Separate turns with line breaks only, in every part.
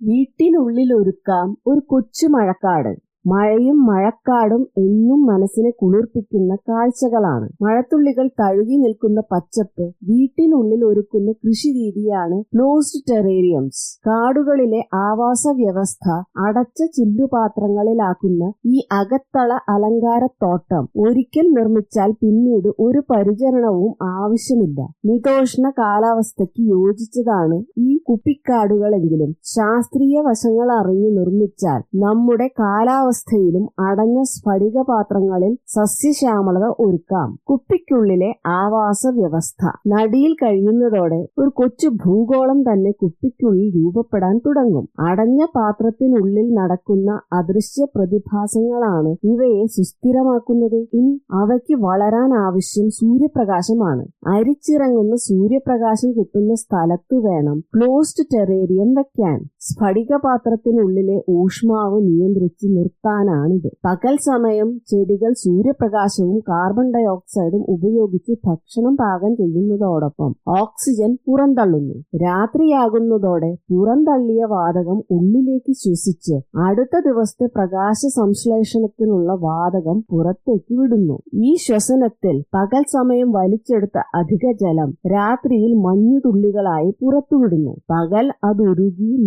വീട്ടിനുള്ളിൽ ഒരുക്കാം ഒരു കൊച്ചു മഴക്കാട് മഴയും മഴക്കാടും എന്നും മനസ്സിനെ കുളിർപ്പിക്കുന്ന കാഴ്ചകളാണ്. മഴത്തുള്ളികൾ തഴുകി നിൽക്കുന്ന പച്ചപ്പ് വീട്ടിനുള്ളിൽ ഒരുക്കുന്ന കൃഷിരീതിയാണ് ക്ലോസ്ഡ് ടെറേറിയംസ്. കാടുകളിലെ ആവാസ വ്യവസ്ഥ അടച്ച ചില്ലുപാത്രങ്ങളിലാക്കുന്ന ഈ അകത്തള അലങ്കാരത്തോട്ടം ഒരിക്കൽ നിർമ്മിച്ചാൽ പിന്നീട് ഒരു പരിചരണവും ആവശ്യമില്ല. നിതോഷ്ണ കാലാവസ്ഥയ്ക്ക് യോജിച്ചതാണ് ഈ കുപ്പിക്കാടുകളെങ്കിലും. ശാസ്ത്രീയ വശങ്ങൾ അറിഞ്ഞു നിർമ്മിച്ചാൽ നമ്മുടെ കാലാവസ്ഥ അവസ്ഥയിലും അടഞ്ഞ സ്ഫടിക പാത്രങ്ങളിൽ സസ്യശ്യാമളത ഒരുക്കാം. കുപ്പിക്കുള്ളിലെ ആവാസ വ്യവസ്ഥ നടിയിൽ കഴിയുന്നതോടെ ഒരു കൊച്ചു ഭൂഗോളം തന്നെ കുപ്പിക്കുള്ളിൽ രൂപപ്പെടാൻ തുടങ്ങും. അടഞ്ഞ പാത്രത്തിനുള്ളിൽ നടക്കുന്ന അദൃശ്യ പ്രതിഭാസങ്ങളാണ് ഇവയെ സുസ്ഥിരമാക്കുന്നത്. ഇനി അവയ്ക്ക് വളരാൻ ആവശ്യം സൂര്യപ്രകാശമാണ്. അരിച്ചിറങ്ങുന്ന സൂര്യപ്രകാശം കിട്ടുന്ന സ്ഥലത്തു വേണം ക്ലോസ്ഡ് ടെറേറിയം വെക്കാൻ. സ്ഫടിക പാത്രത്തിനുള്ളിലെ ഊഷ്മാവ് നിയന്ത്രിച്ച് നിർത്താനാണിത് പകൽ സമയം ചെടികൾ സൂര്യപ്രകാശവും കാർബൺ ഡൈ ഓക്സൈഡും ഉപയോഗിച്ച് ഭക്ഷണം പാകം ചെയ്യുന്നതോടൊപ്പം ഓക്സിജൻ പുറന്തള്ളുന്നു. രാത്രിയാകുന്നതോടെ പുറന്തള്ളിയ വാതകം ഉള്ളിലേക്ക് ശ്വസിച്ച് അടുത്ത ദിവസത്തെ പ്രകാശ സംശ്ലേഷണത്തിനുള്ള വാതകം പുറത്തേക്ക് വിടുന്നു. ഈ ശ്വസനത്തിൽ പകൽ സമയം വലിച്ചെടുത്ത അധിക ജലം രാത്രിയിൽ മഞ്ഞുതുള്ളികളായി പുറത്തുവിടുന്നു പകൽ അത്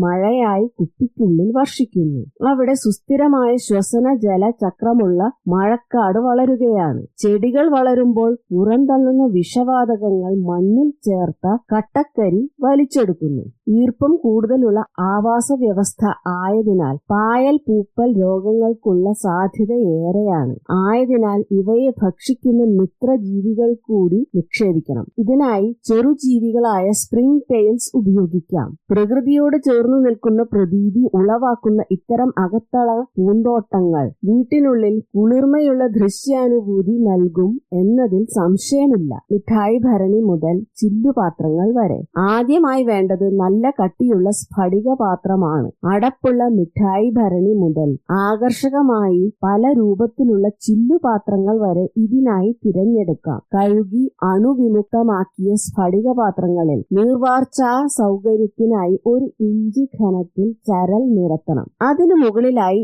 മഴയായി കുപ്പിക്കുള്ളിൽ വർഷിക്കുന്നു. അവിടെ സുസ്ഥിരമായ ശ്വസന ജല ചക്രമുള്ള മഴക്കാട് വളരുകയാണ്. ചെടികൾ വളരുമ്പോൾ ഉറന്തള്ളുന്ന വിഷവാതകങ്ങൾ മണ്ണിൽ ചേർത്ത കട്ടക്കരി വലിച്ചെടുക്കുന്നു. ഈർപ്പം കൂടുതലുള്ള ആവാസ വ്യവസ്ഥ ആയതിനാൽ പായൽ പൂപ്പൽ രോഗങ്ങൾക്കുള്ള സാധ്യത ഏറെയാണ്. ആയതിനാൽ ഇവയെ ഭക്ഷിക്കുന്ന മിത്രജീവികൾ കൂടി നിക്ഷേപിക്കണം. ഇതിനായി ചെറുജീവികളായ സ്പ്രിംഗ് ടെയിൽസ് ഉപയോഗിക്കാം. പ്രകൃതിയോട് ചേർന്നു നിൽക്കുന്ന പ്രതീതി ഉളവാക്കുന്ന ഇത്തരം അകത്തള പൂന്തോട്ടങ്ങൾ വീട്ടിനുള്ളിൽ കുളിർമയുള്ള ദൃശ്യാനുഭൂതി നൽകും എന്നതിൽ സംശയമില്ല. മിഠായി ഭരണി മുതൽ ചില്ലുപാത്രങ്ങൾ വരെ. ആദ്യമായി വേണ്ടത് നല്ല കട്ടിയുള്ള സ്ഫടിക പാത്രമാണ് അടപ്പുള്ള മിഠായി ഭരണി മുതൽ ആകർഷകമായി പല രൂപത്തിലുള്ള ചില്ലുപാത്രങ്ങൾ വരെ ഇതിനായി തിരഞ്ഞെടുക്കാം. കഴുകി അണുവിമുക്തമാക്കിയ സ്ഫടിക പാത്രങ്ങളിൽ നീർവാർച്ചാ സൗകര്യത്തിനായി ഒരു ഇഞ്ച് ഘനത്തിൽ ചരൽ നിരത്തണം. അതിനു മുകളിലായി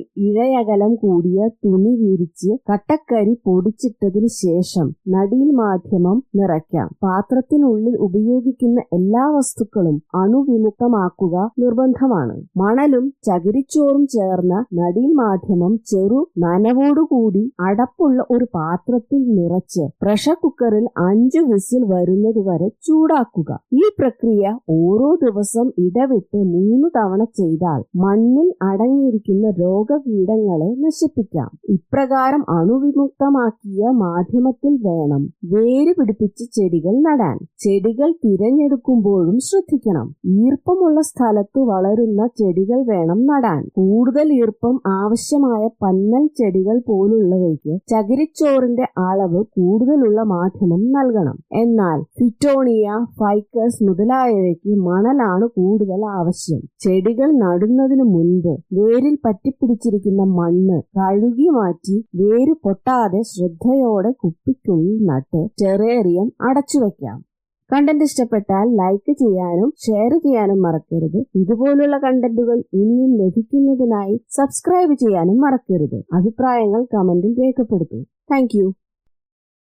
ഇഴയകലം കൂടിയ തുണി വിരിച്ച് കട്ടക്കരി പൊടിച്ചിട്ടതിന് ശേഷം നടിയിൽ മാധ്യമം നിറയ്ക്കാം. പാത്രത്തിനുള്ളിൽ ഉപയോഗിക്കുന്ന എല്ലാ വസ്തുക്കളും അണുവിമുക്തമാക്കുക നിർബന്ധമാണ്. മണലും ചകിരിച്ചോറും ചേർന്ന നടിയിൽ മാധ്യമം ചെറു നനവോടുകൂടി അടപ്പുള്ള ഒരു പാത്രത്തിൽ നിറച്ച് പ്രഷർ കുക്കറിൽ അഞ്ചു വിസിൽ വരുന്നതുവരെ ചൂടാക്കുക. ഈ പ്രക്രിയ ഓരോ ദിവസം ഇടവിട്ട് മൂന്ന് തവണ ചെയ്താൽ മണ്ണിൽ അടങ്ങിയിരിക്കുന്ന രോഗകീടങ്ങളെ നശിപ്പിക്കാം. ഇപ്രകാരം അണുവിമുക്തമാക്കിയ മാധ്യമത്തിൽ വേണം വേര് പിടിപ്പിച്ച് ചെടികൾ നടാൻ. ചെടികൾ തിരഞ്ഞെടുക്കുമ്പോഴും ശ്രദ്ധിക്കണം. ഈർപ്പമുള്ള സ്ഥലത്ത് വളരുന്ന ചെടികൾ വേണം നടാൻ. കൂടുതൽ ഈർപ്പം ആവശ്യമായ പന്നൽ ചെടികൾ പോലുള്ളവയ്ക്ക് ചകിരിച്ചോറിന്റെ അളവ് കൂടുതലുള്ള മാധ്യമം നൽകണം. എന്നാൽ ഫിറ്റോണിയ ഫൈക്കസ് മുതലായവയ്ക്ക് മണലാണ് കൂടുതൽ ആവശ്യം. ചെടികൾ നടുന്നതിനു മുൻപ് വേരിൽ പറ്റിപ്പിടിച്ചിരിക്കുന്ന മണ്ണ് കഴുകി മാറ്റി വേര് പൊട്ടാതെ ശ്രദ്ധയോടെ കുപ്പിക്കുള്ളിൽ നട്ട് ടെറേറിയം അടച്ചുവെക്കാം കണ്ടന്റ് ഇഷ്ടപ്പെട്ടാൽ ലൈക്ക് ചെയ്യാനും ഷെയർ ചെയ്യാനും മറക്കരുത്. ഇതുപോലുള്ള കണ്ടന്റുകൾ ഇനിയും ലഭിക്കുന്നതിനായി സബ്സ്ക്രൈബ് ചെയ്യാനും മറക്കരുത്. അഭിപ്രായങ്ങൾ കമന്റിൽ രേഖപ്പെടുത്തൂ. താങ്ക്